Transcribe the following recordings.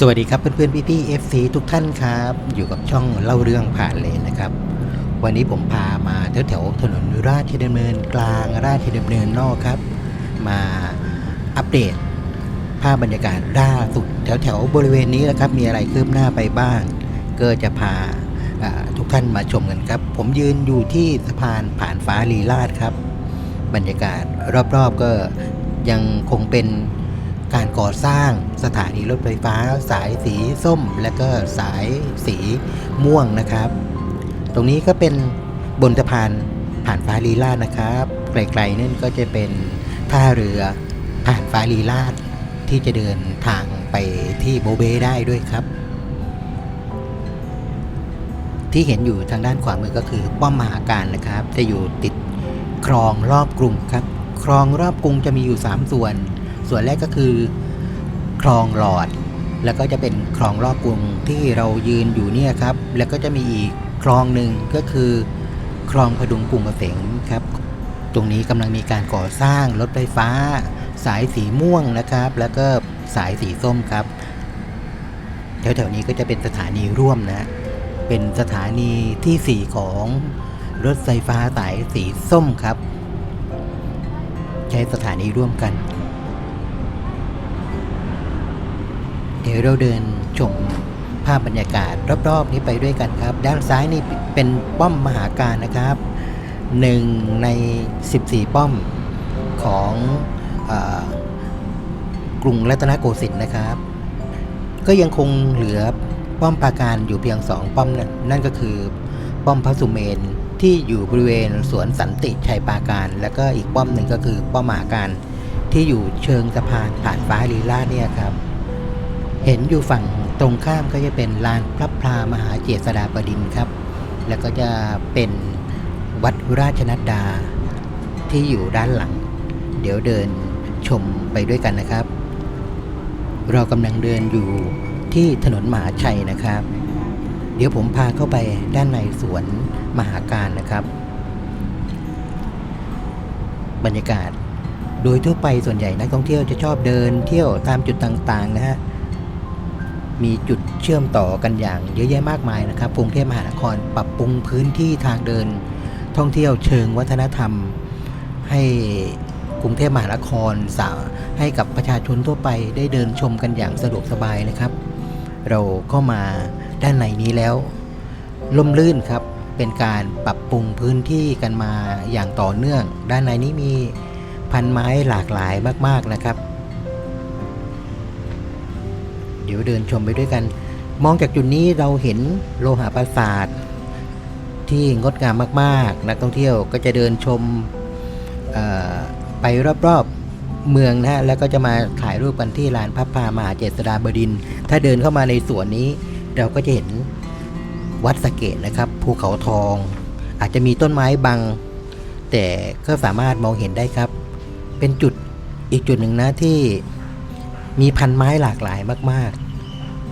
สวัสดีครับเพื่อนๆพี่ๆ FC ทุกท่านครับ อยู่กับช่องเล่าเรื่องผ่านเลยนะครับ วันนี้ผมพามาแถวๆถนนราชดำเนินกลางราชดำเนินนอกครับ มาอัปเดตภาพบรรยากาศล่าสุดแถวๆบริเวณนี้นะครับมีอะไรคืบหน้าไปบ้างก็จะพาอ่าทุกท่านมาชมกันครับ ผมยืนอยู่ที่สะพานผ่านฟ้าลีลาดครับ บรรยากาศรอบๆก็ยังคงเป็น การก่อสร้างสถานีรถไฟฟ้า สายสีส้ม และก็สายสีม่วงนะครับ ตรงนี้ก็เป็นบนสะพานผ่านฟ้าลีลาดนะครับ ไกลๆนั่นก็จะเป็นท่าเรือผ่านฟ้าลีลาดที่จะเดินทางไปที่โบเบได้ด้วยครับ ที่เห็นอยู่ทางด้านขวามือก็คือป้อมมหาการนะครับ จะอยู่ติดคลองรอบกรุงครับ คลองรอบกรุงจะมีอยู่ 3 ส่วน ส่วนแรกก็คือคลองหลอด แล้วก็จะเป็นคลองรอบกรุงที่เรายืนอยู่เนี่ยครับ แล้วก็จะมีอีกคลองหนึ่งก็คือคลองพดุงกรุงเกษมครับ ตรงนี้กำลังมีการก่อสร้างรถไฟฟ้า สายสีม่วงนะครับ แล้วก็สายสีส้มครับ แถวๆนี้ก็จะเป็นสถานีร่วมนะ เป็นสถานีที่ 4 ของรถไฟฟ้าสายสีส้มครับ ใช้สถานีร่วมกัน ดี๋ยวเราเดินชมภาพบรรยากาศรอบๆ นี้ไปด้วยกันครับ ด้านซ้ายนี่เป็นป้อมมหาการนะครับหนึ่งใน 14 ป้อมของอกรุงรัตนโกสินทร์นะครับ ก็ยังคงเหลือป้อมปราการอยู่เพียงสองป้อมนั่นนั่นก็คือ ป้อมพระสุเมนที่อยู่บริเวณสวนสันติชัยปราการ แล้วก็อีกป้อมหนึ่งก็คือป้อมมหาการที่อยู่เชิงสะพานผ่านฟ้าลีลาเนี่ยครับ เห็นอยู่ฝั่งตรงข้ามก็จะเป็นลานพระพลามหาเจษฎาบดินครับ แล้วก็จะเป็นวัดราชนัดดาที่อยู่ด้านหลัง เดี๋ยวเดินชมไปด้วยกันนะครับ เรากำลังเดินอยู่ที่ถนนมหาชัยนะครับ เดี๋ยวผมพาเข้าไปด้านในสวนมหาการนะครับ บรรยากาศโดยทั่วไปส่วนใหญ่นักท่องเที่ยวจะชอบเดินเที่ยวตามจุดต่างๆนะฮะ มีจุดเชื่อมต่อกันอย่างเยอะแยะมากมายนะครับกรุงเทพมหานครปรับปรุงพื้นที่ทางเดิน ท่องเที่ยวเชิงวัฒนธรรม ให้กรุงเทพมหานครสาให้กับประชาชนทั่วไปได้เดินชมกันอย่างสะดวกสบายนะครับ เราก็มาด้านในนี้แล้วล่มลื่นครับเป็นการปรับปรุงพื้นที่กันมาอย่างต่อเนื่อง ด้านในนี้มีพันไม้หลากหลายมาก ๆนะครับ เดี๋ยวเดินชมไปด้วยกัน มองจากจุดนี้เราเห็นโลหะปราสาทที่งดงามมากๆ นักท่องเที่ยวก็จะเดินชมไปรอบๆเมืองนะฮะแล้วก็จะมาถ่ายรูปกันที่ลานพระพามหาเจษฎาบดิน ถ้าเดินเข้ามาในสวนนี้ เราก็จะเห็นวัดสะเกตนะครับภูเขาทอง อาจจะมีต้นไม้บัง แต่ก็สามารถมองเห็นได้ครับ เป็นจุดอีกจุดหนึ่งนะที่ มีพันไม้หลากหลายมาก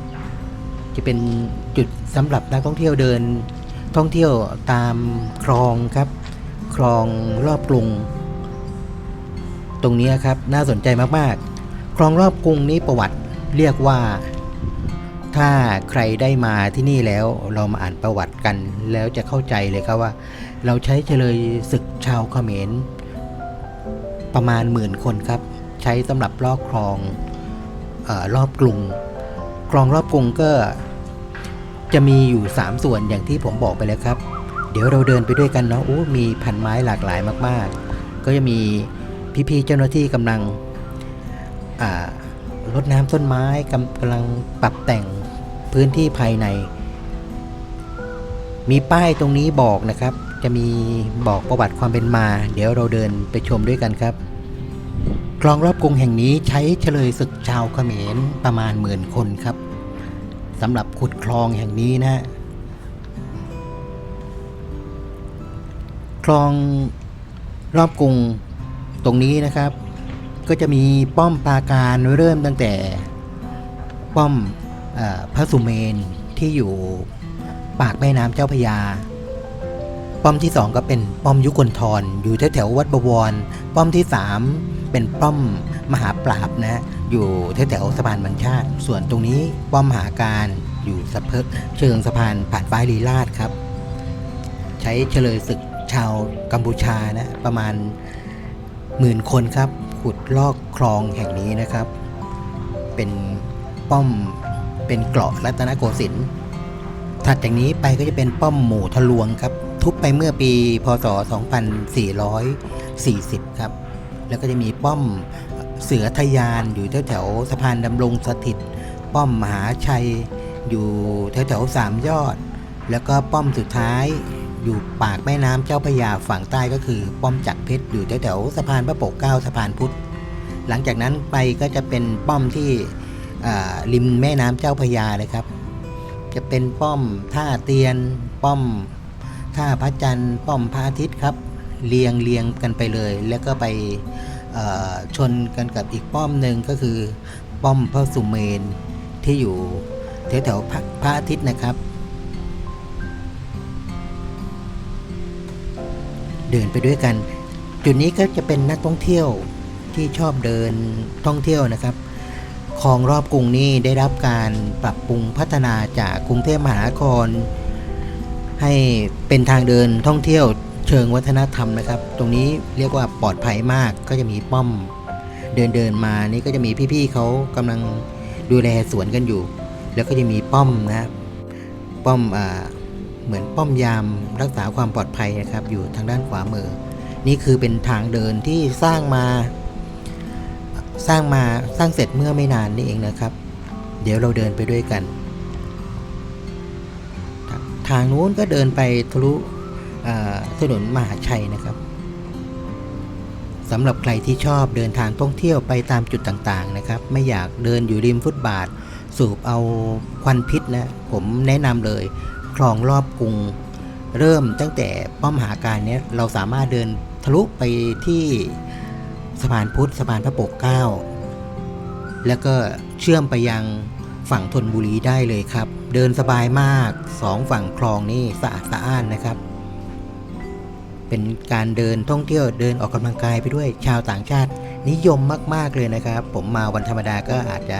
ๆ จะเป็นจุดสำหรับนักท่องเที่ยวเดิน ท่องเที่ยวตามคลองครับ คลองรอบกรุง ตรงนี้ครับน่าสนใจมากๆ คลองรอบกรุงนี้ประวัติเรียกว่า ถ้าใครได้มาที่นี่แล้วเรามาอ่านประวัติกัน แล้วจะเข้าใจเลยครับว่า เราใช้เฉลยศึกชาวเขมรประมาณหมื่นคนครับ ใช้สำหรับลอกคลอง รอบกรุงคลองรอบกรุงก็จะมีอยู่ 3 ส่วนอย่างที่ผมบอกไปแล้วครับ เดี๋ยวเราเดินไปด้วยกันเนาะโอ้มีพันไม้หลากหลายมาก ๆ ก็จะมีพี่ๆเจ้าหน้าที่กำลังรดน้ำต้นไม้กำกำลังปรับแต่งพื้นที่ภายใน มีป้ายตรงนี้บอกนะครับ จะมีบอกประวัติความเป็นมา เดี๋ยวเราเดินไปชมด้วยกันครับ คลองรอบกรุงแห่งนี้ใช้เฉลยศึกชาวเขมรประมาณหมื่นคนครับสำหรับขุดคลองแห่งนี้นะคลองรอบกรุงตรงนี้นะครับ ก็จะมีป้อมปราการเริ่มตั้งแต่ป้อมอพระสุเมนที่อยู่ปากแม่น้ำเจ้าพยา ป้อมที่สองก็เป็นป้อมยุคนทรอยู่แถวๆวัดบวร ป้อมที่สามเป็นป้อมมหาปราบนะอยู่แถวๆสะพานบรรชาติ ส่วนตรงนี้ป้อมมหาการอยู่สะเพิเชิงสะพานผ่านฟ้ายลีลาดครับ ใช้เฉลยศึกชาวกัมพูชานะประมาณหมื่นคนครับขุดลอกคลองแห่งนี้นะครับ เป็นป้อมเป็นเกราะรัตนโกสินทร์ถัดจากนี้ไปก็จะเป็นป้อมหมู่ทะลวงครับ ทุบไปเมื่อปีพศ 2440 ครับ แล้วก็จะมีป้อมเสือทะยานอยู่แถวแถวสะพานดำรงสถิต ป้อมมหาชัยอยู่แถวแถวสามยอด แล้วก็ป้อมสุดท้ายอยู่ปากแม่น้ำเจ้าพยาฝั่งใต้ก็คือป้อมจักรเพชรอยู่แถวแถวๆสะพานพระปกเกล้าสะพานพุทธ หลังจากนั้นไปก็จะเป็นป้อมที่ริมแม่น้ำเจ้าพยาเลยครับ จะเป็นป้อมท่าเตียนป้อม ท่าพระจันทร์ป้อมพระอาทิตย์ครับ เรียงเรียงกันไปเลย แล้วก็ไปชนกันกับอีกป้อมหนึ่งก็คือป้อมพระสุเมนที่อยู่แถวแถวๆพระอาทิตย์นะครับ เดินไปด้วยกัน จุดนี้ก็จะเป็นนักท่องเที่ยวที่ชอบเดินท่องเที่ยวนะครับคลองรอบกรุงนี้ได้รับการปรับปรุงพัฒนาจากกรุงเทพมหานคร ให้เป็นทางเดินท่องเที่ยวเชิงวัฒนธรรมนะครับ ตรงนี้เรียกว่าปลอดภัยมากก็จะมีป้อมเดินเดินมานี่ก็จะมีพี่ๆเขากำลังดูแลสวนกันอยู่ แล้วก็จะมีป้อมนะครับป้อมอ่าเหมือนป้อมยามรักษาความปลอดภัยนะครับ อยู่ทางด้านขวามือ นี่คือเป็นทางเดินที่สร้างมา สร้างมาสร้างเสร็จเมื่อไม่นานนี่เองนะครับ เดี๋ยวเราเดินไปด้วยกัน ทางนู้นก็เดินไปทะลุถนนมหาชัยนะครับสำหรับใครที่ชอบเดินทางท่องเที่ยวไปตามจุดต่างๆนะครับ ไม่อยากเดินอยู่ริมฟุตบาท สูบเอาควันพิษนะผมแนะนำเลยคลองรอบกรุงเริ่มตั้งแต่ป้อมหาการเนี้ยเราสามารถเดินทะลุไปที่สะพานพุทธสะพานพระปกเก้าแล้วก็เชื่อมไปยังฝั่งธนบุรีได้เลยครับ เดินสบายมากสองฝั่งคลองนี่สะอาดสะอ้านนะครับ เป็นการเดินท่องเที่ยวเดินออกกำลังกายไปด้วยชาวต่างชาติ นิยมมาก ๆเลยนะครับ ผมมาวันธรรมดาก็อาจจะ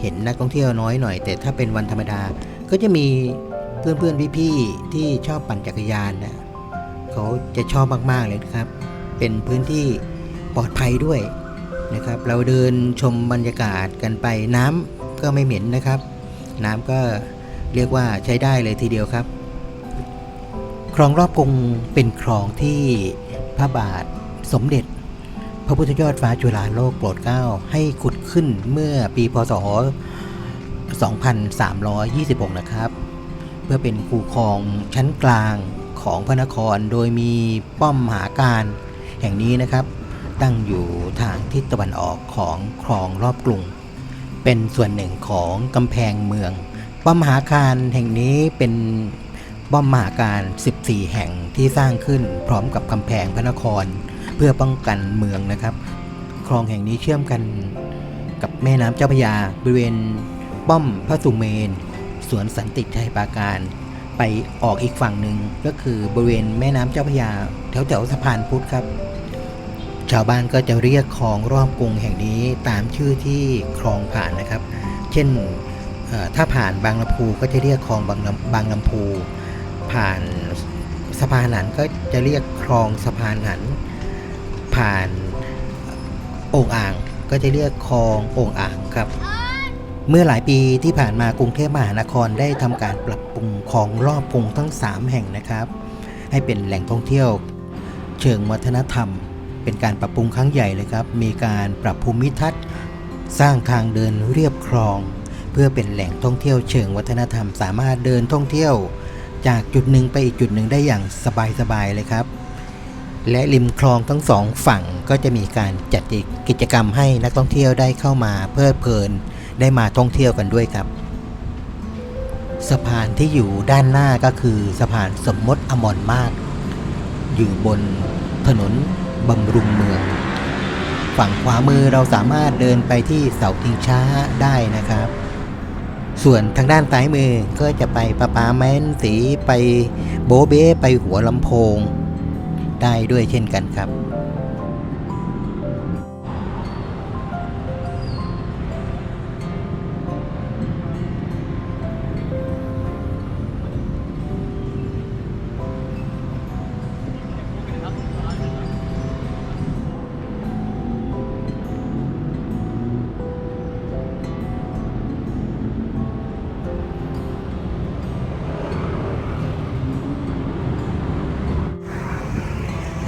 เห็นนักท่องเที่ยวน้อยหน่อย แต่ถ้าเป็นวันธรรมดา ก็จะมีเพื่อนๆพี่ๆที่ชอบปั่นจักรยานนะเขาจะชอบมากๆเลยนะครับ เป็นพื้นที่ปลอดภัยด้วยนะครับ เราเดินชมบรรยากาศกันไปน้ำก็ไม่เหม็นนะครับ น้ำก็เรียกว่าใช้ได้เลยทีเดียวครับ คลองรอบกรุงเป็นคลองที่พระบาทสมเด็จ พระพุทธยอดฟ้าจุฬาโลกโปรดเกล้าให้ขุดขึ้นเมื่อปีพศ 2326 นะครับ เพื่อเป็นคูคลองชั้นกลางของพระนครโดยมีป้อมมหาการแห่งนี้นะครับ ตั้งอยู่ทางทิศตะวันออกของคลองรอบกรุง เป็นส่วนหนึ่งของกำแพงเมือง ป้อมมหาการแห่งนี้เป็นป้อมมหาการ 14 แห่งที่สร้างขึ้นพร้อมกับกำแพงพระนคร เพื่อป้องกันเมืองนะครับ คลองแห่งนี้เชื่อมกันกับแม่น้ำเจ้าพระยาบริเวณป้อมพระสุเมนสวนสันติชัยปราการ ไปออกอีกฝั่งหนึ่งก็คือบริเวณแม่น้ำเจ้าพระยา แถวแถวสะพานพุทธครับ ชาวบ้านก็จะเรียกคลองรอบกรุงแห่งนี้ตามชื่อที่คลองผ่านนะครับ เช่นถ้าผ่านบางลำพูก็จะเรียกคลองบางลำบางลำพู ผ่านสะพานหันก็จะเรียกคลองสะพานหัน ผ่านโอ่งอ่างก็จะเรียกคลองโอ่งอ่างครับ เมื่อหลายปีที่ผ่านมากรุงเทพมหานครได้ทำการปรับปรุงคลองรอบกรุงทั้ง 3 แห่งนะครับ ให้เป็นแหล่งท่องเที่ยว เชิงวัฒนธรรม เป็นการปรับปรุงครั้งใหญ่เลยครับ มีการปรับภูมิทัศน์ สร้างทางเดินเรียบคลอง เพื่อเป็นแหล่งท่องเที่ยวเชิงวัฒนธรรม สามารถเดินท่องเที่ยว จากจุดหนึ่งไปอีกจุดหนึ่งได้อย่างสบายๆเลยครับ และริมคลองทั้งสองฝั่งก็จะมีการจัดกิจกรรมให้นักท่องเที่ยวได้เข้ามาเพลิดเพลินได้มาท่องเที่ยวกันด้วยครับ สะพานที่อยู่ด้านหน้าก็คือสะพานสมมติอมรมากอยู่บนถนน บำรุงเมือง ฝั่งขวามือเราสามารถเดินไปที่เสาทิงช้าได้นะครับ ส่วนทางด้านซ้ายมือก็จะไปประปาแม้นสีไปโบเบ้ไปหัวลำโพง ได้ด้วยเช่นกันครับ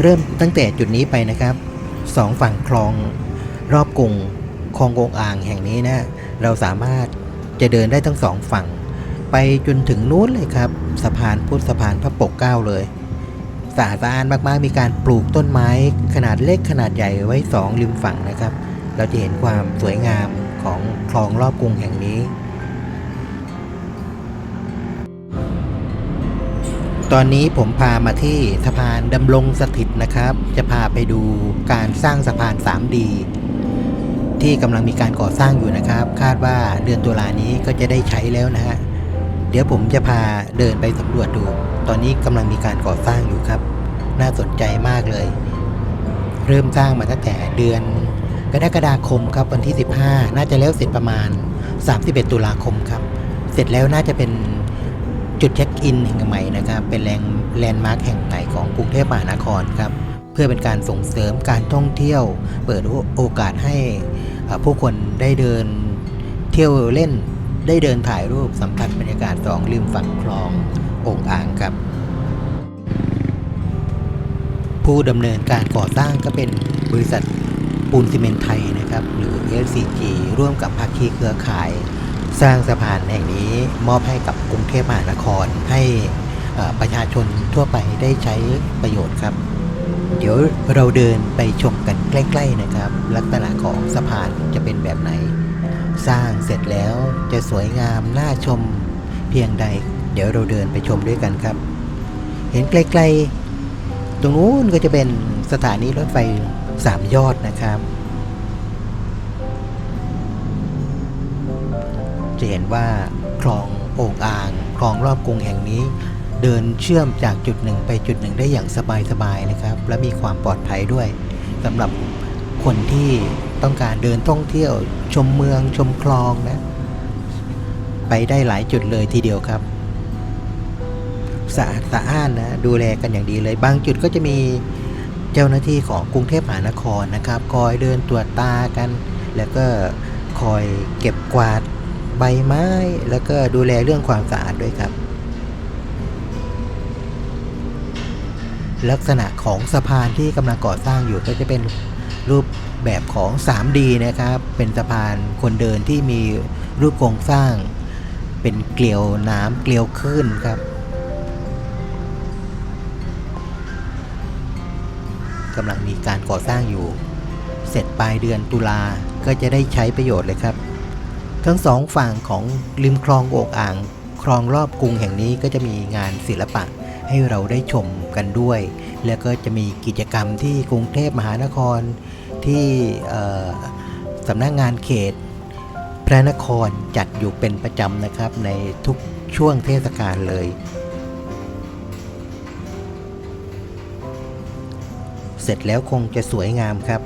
เริ่มตั้งแต่จุดนี้ไปนะครับสองฝั่งคลองรอบกรุงคลององอ่างแห่งนี้นะเราสามารถจะเดินได้ทั้งสองฝั่ง ไปจนถึงนู้นเลยครับ สะพานพุทธสะพานพระปกเก้าเลยสะอาดสะอานมากๆ มีการปลูกต้นไม้ขนาดเล็กขนาดใหญ่ไว้สองริมฝั่งนะครับ เราจะเห็นความสวยงามของคลองรอบกรุงแห่งนี้ ตอนนี้ผมพามาที่สะพานดำรงสถิตนะครับ จะพาไปดูการสร้างสะพาน 3D ที่กำลังมีการก่อสร้างอยู่นะครับ คาดว่าเดือนตุลานี้ก็จะได้ใช้แล้วนะฮะเดี๋ยวผมจะพาเดินไปสำรวจดู ตอนนี้กำลังมีการก่อสร้างอยู่ครับ น่าสนใจมากเลย เริ่มสร้างมาตั้งแต่เดือนกรกฎาคมครับวันที่ 15 น่าจะแล้วเสร็จประมาณ 31 ตุลาคมครับ เสร็จแล้วน่าจะเป็น จุดเช็คอินแห่งใหม่นะครับเป็นแหล่งแลนด์มาร์คแห่งใหม่ของกรุงเทพมหานครครับเพื่อเป็นการส่งเสริมการท่องเที่ยว เปิดโอกาสให้ผู้คนได้เดินเที่ยวเล่นได้เดินถ่ายรูปสัมผัสบรรยากาศสองริมฝั่งคลององอ่างครับ ผู้ดำเนินการก่อสร้างก็เป็นบริษัทปูนซีเมนต์ไทยนะครับ หรือ LCG ร่วมกับภาคีเครือข่าย สร้างสะพานแห่งนี้มอบให้กับกรุงเทพมหานครให้ประชาชนทั่วไปได้ใช้ประโยชน์ครับ เดี๋ยวเราเดินไปชมกันใกล้ ๆนะครับ ลักษณะของสะพานจะเป็นแบบไหน สร้างเสร็จแล้วจะสวยงามน่าชมเพียงใด เดี๋ยวเราเดินไปชมด้วยกันครับ เห็นไกลๆ ตรงนู้นก็จะเป็นสถานีรถไฟสามยอดนะครับ จะเห็นว่าคลองโอ่งอ่างคลองรอบกรุงแห่งนี้ เดินเชื่อมจากจุดหนึ่งไปจุดหนึ่งได้อย่างสบายๆนะครับ และมีความปลอดภัยด้วยสำหรับคนที่ต้องการเดินท่องเที่ยวชมเมืองชมคลองนะ ไปได้หลายจุดเลยทีเดียวครับสะอาดสะอ้านนะดูแลกันอย่างดีเลย บางจุดก็จะมีเจ้าหน้าที่ของกรุงเทพมหานครนะครับ คอยเดินตรวจตากัน แล้วก็คอยเก็บกวาด ใบไม้ แล้วก็ดูแลเรื่องความสะอาดด้วยครับ ลักษณะของสะพานที่กำลังก่อสร้างอยู่ก็จะเป็นรูปแบบของ 3D นะครับ เป็นสะพานคนเดินที่มีรูปโครงสร้าง เป็นเกลียวน้ำเกลียวคลื่นครับกำลังมีการก่อสร้างอยู่ เสร็จปลายเดือนตุลาก็จะได้ใช้ประโยชน์เลยครับ ทั้งสองฝั่งของริมคลองโอกอ่าง คลองรอบกรุงแห่งนี้ก็จะมีงานศิลปะให้เราได้ชมกันด้วย แล้วก็จะมีกิจกรรมที่กรุงเทพมหานครที่สำนักงานเขต พระนครจัดอยู่เป็นประจำนะครับในทุกช่วงเทศกาลเลย เสร็จแล้วคงจะสวยงามครับ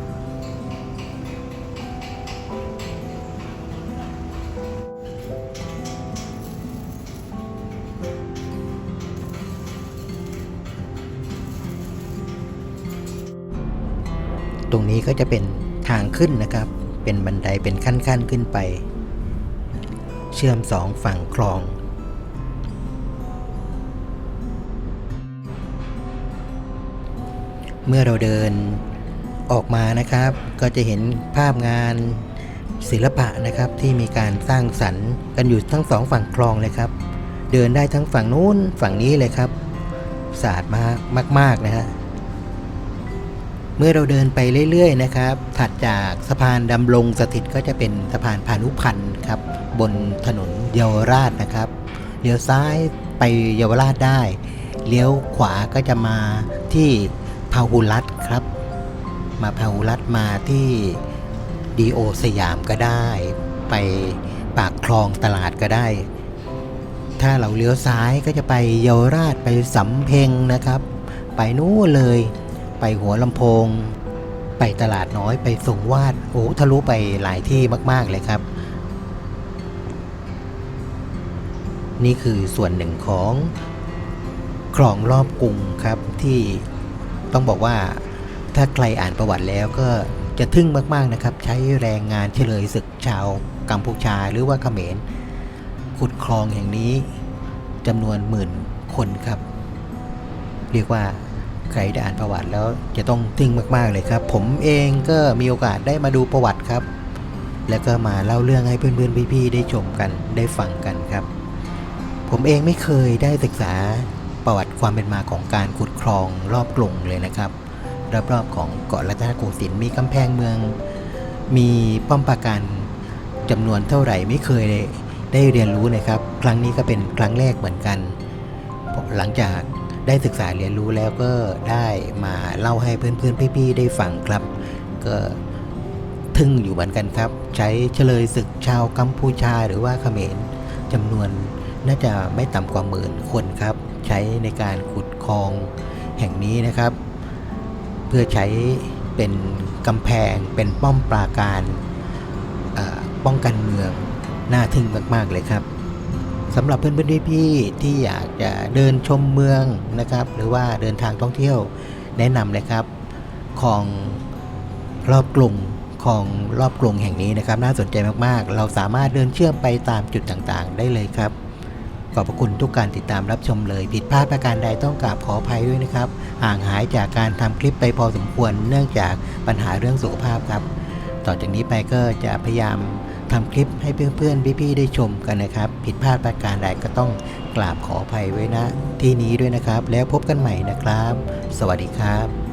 นี้ก็จะเป็นทางขึ้นนะครับ เป็นบันไดเป็นขั้นๆขึ้นไป เชื่อมสองฝั่งคลองเมื่อเราเดินออกมานะครับ ก็จะเห็นภาพงานศิลปะนะครับที่มีการสร้างสรรค์กันอยู่ทั้งสองฝั่งคลองเลยครับ เดินได้ทั้งฝั่งนู้นฝั่งนี้เลยครับสะอาดมากมากๆนะฮะ เมื่อเราเดินไปเรื่อยๆนะครับ ถัดจากสะพานดำรงสถิตก็จะเป็นสะพานพานุพันธ์ครับ บนถนนเยาวราชนะครับเลี้ยวซ้ายไปเยาวราชได้ เลี้ยวขวาก็จะมาที่พาหุรัตครับ มาพาหุรัตมาที่ดีโอสยามก็ได้ ไปปากคลองตลาดก็ได้ ถ้าเราเลี้ยวซ้ายก็จะไปเยาวราชไปสำเพ็งนะครับ ไปนู้นเลย ไปหัวลำโพง ไปตลาดน้อยไปสงวาดโอ้ทะลุไปหลายที่มาก ๆ เลยครับ นี่คือส่วนหนึ่งของคลองรอบกรุงครับที่ต้องบอกว่าถ้าใครอ่านประวัติแล้วก็จะทึ่งมาก ๆ นะครับ ใช้แรงงานเฉลยศึกชาวกัมพูชาหรือว่าเขมรขุดคลองแห่งนี้จำนวนหมื่นคนครับ เรียกว่า ใครได้อ่านประวัติแล้วจะต้องทึ่งมากๆเลยครับ ผมเองก็มีโอกาสได้มาดูประวัติครับ แล้วก็มาเล่าเรื่องให้เพื่อนๆพี่ๆได้ชมกันได้ฟังกันครับ ผมเองไม่เคยได้ศึกษาประวัติความเป็นมาของการขุดคลองรอบกรุงเลยนะครับรอบๆของเกาะรัตนโกสินทร์มีกำแพงเมือง มีป้อมปราการจำนวนเท่าไหร่ไม่เคยได้เรียนรู้นะครับ ครั้งนี้ก็เป็นครั้งแรกเหมือนกัน หลังจาก ได้ศึกษาเรียนรู้แล้วก็ได้มาเล่าให้เพื่อนๆพี่ๆได้ฟังครับ ก็ทึ่งอยู่เหมือนกันครับ ใช้เฉลยศึกชาวกัมพูชาหรือว่าเขมรจำนวนน่าจะไม่ต่ำกว่าหมื่นคนครับ ใช้ในการขุดคลองแห่งนี้นะครับ เพื่อใช้เป็นกำแพงเป็นป้อมปราการป้องกันเมืองน่าทึ่งมาก ๆ เลยครับ สำหรับเพื่อนๆพี่ๆที่อยากจะเดินชมเมืองนะครับ หรือว่าเดินทางท่องเที่ยวแนะนำเลยครับของรอบกรุงของรอบกรุงแห่งนี้นะครับ น่าสนใจมากๆ เราสามารถเดินเชื่อมไปตามจุดต่างๆ ได้เลยครับ ขอบพระคุณทุกการติดตามรับชมเลย ผิดพลาดประการใดต้องกราบขออภัยด้วยนะครับ ห่างหายจากการทำคลิปไปพอสมควร เนื่องจากปัญหาเรื่องสุขภาพครับ ต่อจากนี้ไปก็จะพยายาม ทำคลิปให้เพื่อนๆพี่ๆได้ชมกันนะครับ ผิดพลาดประการใดก็ต้องกราบขออภัยไว้นะที่นี้ด้วยนะครับ แล้วพบกันใหม่นะครับ สวัสดีครับ